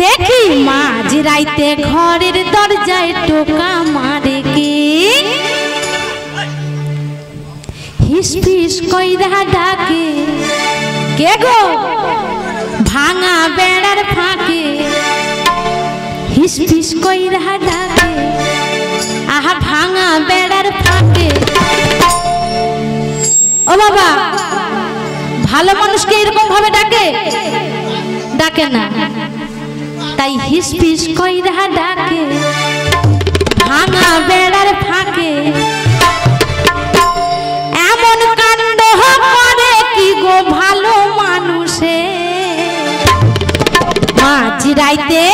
দেখি মাঝ রাইতে ঘরের দরজায় টোকা মারে কে? হিস ফিস কইরা ডাকে। কে গো? ভাঙা বেড়ার ফাঁকে। হিস ফিস কইরা ডাকে। আহা, ভাঙা বেড়ার ফাঁকে। ও বাবা, ভালো মানুষকে এরকম ভাবে ডাকে? ডাকে না। তাই হিস পিস কইরা ডাকে। ভাঙা বেড়ার ফাঁকে। এমন কাণ্ড করে কি গো ভালো মানুষে? মাঝ রাইতে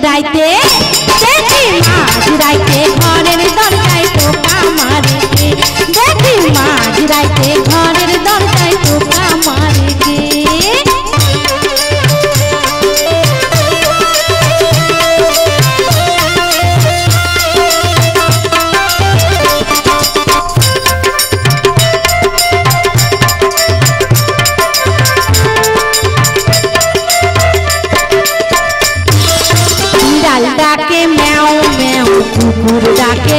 ফিরাইতে দেখি মা ফিরাইতে ঘরের দরজায় টোকা মারিতে দেখি মা ফিরাইতে কুকুর ডাকে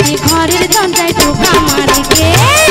जाए घर दर्जा ढोका मारे